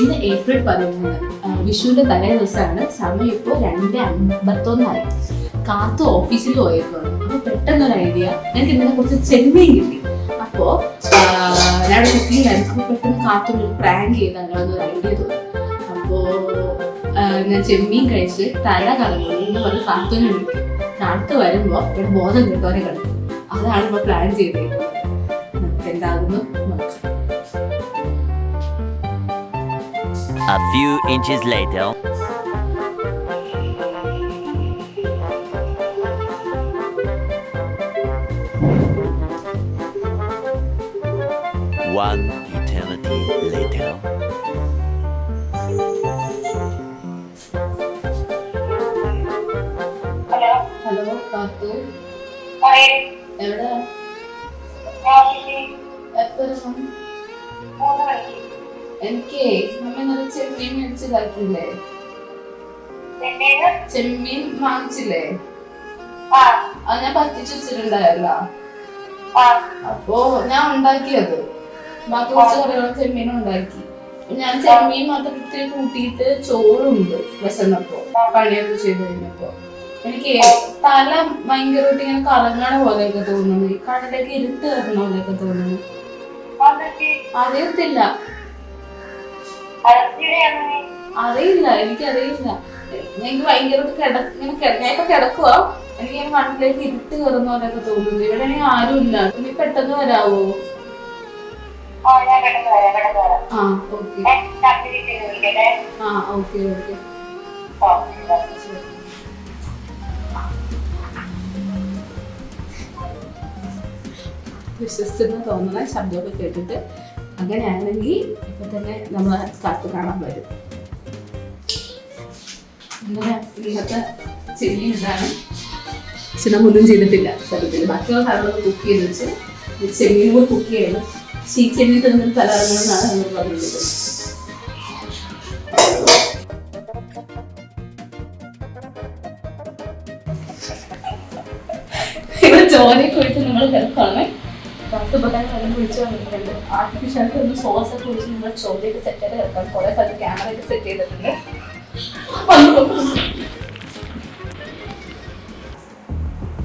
ഇന്ന് ഏപ്രിൽ പതിമൂന്ന് വിഷുവിന്റെ തലേ ദിവസമാണ് സമയം ഇപ്പോൾ രണ്ട് അമ്പത്തൊന്നായി. കാത്തു ഓഫീസിൽ പോയപ്പോൾ അപ്പൊ പെട്ടെന്നൊരു ഐഡിയ എനിക്ക് ഇന്നലെ കുറച്ച് ചെമ്മീൻ കിട്ടി. അപ്പോ ആയിരുന്നു പെട്ടെന്ന് കാത്തു പ്രാങ്ക് ചെയ്താണ് ഒരു ഐഡിയ തോന്നി അപ്പോ ഞാൻ ചെമ്മീൻ കഴിച്ച് തല കറങ്ങുന്നു എന്ന് പറഞ്ഞ് കാത്തു വിളിക്കും. കാത്തു വരുമ്പോ ഇവിടെ ബോധം കിട്ടോനെ കിടക്കും അതാണ് ഇപ്പൊ പ്ലാൻ ചെയ്തേക്കുന്നത്. നമുക്ക് എന്താകുന്നു? A few inches later. One eternity later. Hello hello കാത്തു പറയ് എവിടെ ഞാൻ വിളി എനിക്ക് നമ്മ ഇന്നലെ ചെമ്മീൻ മേടിച്ചതാക്കിയില്ലേ? ചെമ്മീൻ? വാങ്ങിച്ചില്ലേ? അത് ഞാൻ പറ്റിച്ചു വെച്ചിട്ടുണ്ടായല്ല അപ്പോ ഞാൻ ഉണ്ടാക്കിയത്. ബാക്കി കുറച്ച് കറികളും ചെമ്മീനും ഉണ്ടാക്കി. ഞാൻ ചെമ്മീൻ മാത്രത്തിൽ കൂട്ടിയിട്ട് ചോറുണ്ട് വിശന്നപ്പോ പണിയൊക്കെ ചെയ്ത് കഴിഞ്ഞപ്പോ. എനിക്ക് തല ഭയങ്കരമായിട്ട് ഇങ്ങനെ കറങ്ങണ പോലെയൊക്കെ തോന്നുന്നു. ഈ കണ്ണിലേക്ക് ഇരുട്ട് കയറണ പോലെയൊക്കെ തോന്നുന്നു. അറിയത്തില്ല. അറിയില്ല എനിക്കറിയില്ല. എനിക്ക് ഭയങ്കരമായിട്ട് കിട ഇങ്ങനെ ഞാൻ ഇപ്പൊ കിടക്കുക എനിക്ക് ഇങ്ങനെ മണ്ണിലേക്ക് ഇരുട്ട് കയറുന്ന പോലെയൊക്കെ തോന്നുന്നു. ഇവിടെ ആണെങ്കിൽ ഇല്ല നീ പെട്ടെന്ന് വരാവോ? ആ ആ ഓക്കെ. ആ ഓക്കെ വിശ്വസിച്ചെന്ന് തോന്നുന്ന ശബ്ദമൊക്കെ കേട്ടിട്ട് അങ്ങനെയാണെങ്കിൽ ഇപ്പൊ തന്നെ നമ്മൾ കാത്തു കാണാൻ വരും. അങ്ങനെ ഇന്നത്തെ ചെമ്മീൻ ഇതാണ്. ചിന്നമൊന്നും ചെയ്തിട്ടില്ല. സത്യത്തിൽ ബാക്കിയുള്ള സാധനങ്ങളൊക്കെ കുക്ക് ചെയ്ത് വെച്ച് ഈ ചെമ്മീൻ കൂടെ കുക്ക് ചെയ്യണം. പക്ഷേ ഈ ചെമ്മീൻ തന്നെ തലറങ്ങണമെന്നാണ് നമ്മൾ പറഞ്ഞിട്ടുള്ളത് ഇവിടെ ചോരയെ കുറിച്ച് നമ്മൾ ഹെൽപ്പാണ്. പത്ത് ഉപകാരം അതിന് വിളിച്ചു വന്നിട്ടുണ്ട്. ആർട്ടിഫിഷ്യൽ ഒന്ന് സോസ് ഒക്കെ വിളിച്ച് നമ്മൾ ചോദ്യമൊക്കെ സെറ്റ് ചെയ്ത് കിടക്കാം കുറെ സ്ഥലത്ത് ക്യാമറ ഒക്കെ സെറ്റ് ചെയ്തിട്ടുണ്ട്.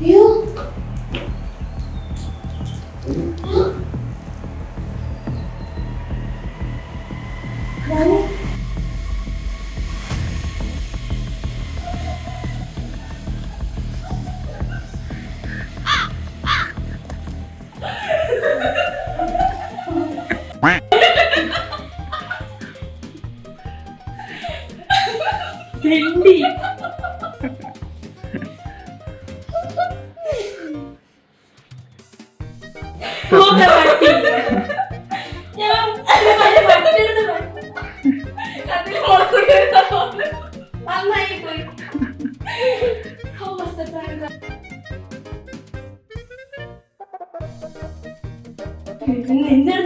അയ്യോ. ഞാൻ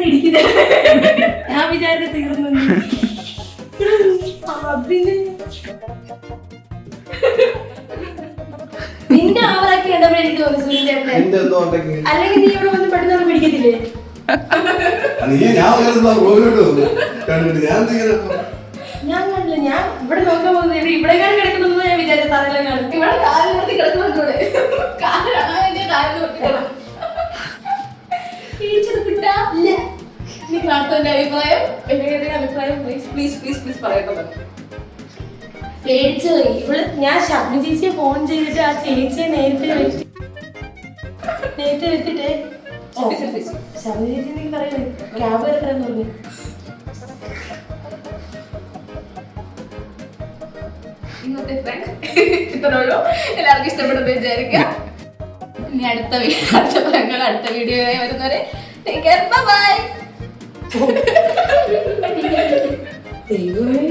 ഇടിക്കുന്നത് ഞാൻ വിചാരിച്ച തീർന്നു നിന്റെ എനിക്ക് തോന്നി എന്തോ ഉണ്ടെങ്കിൽ അല്ലെങ്കിൽ നീ ഇവിടെ വന്ന് പെട്ടെന്ന് പിടിക്കത്തില്ലേ? ഞാൻ കണ്ടില്ല ഞാൻ ഇവിടെ നോക്കാൻ പോകുന്നത് ഇവിടെ ഇവിടെ കാണാൻ കിടക്കുന്നു ഞാൻ വിചാരിച്ച. നീ അഭിപ്രായം? എന്റെ അഭിപ്രായം പ്ലീസ് പ്ലീസ് പ്ലീസ് പ്ലീസ് പറയട്ടെ പേടിച്ചു ഇവൾ ഞാൻ ഷബ്നി ചേച്ചിയെ ഫോൺ ചെയ്തിട്ട് ആ ചേച്ചിയെ നേരത്തെ വെച്ച് നേരത്തെ വെച്ചിട്ട്. ഷബ്നി ചേച്ചി എനിക്ക് പറയുന്നത് ക്യാബ് എടുക്കണം പറഞ്ഞു. ഇന്നത്തെ എല്ലാവർക്കും ഇഷ്ടപ്പെടുന്നു വിചാരിക്കാം ഇനി അടുത്ത അടുത്ത അടുത്ത വീഡിയോ വരുന്നവരെ ടേക്ക് Tiểu ơi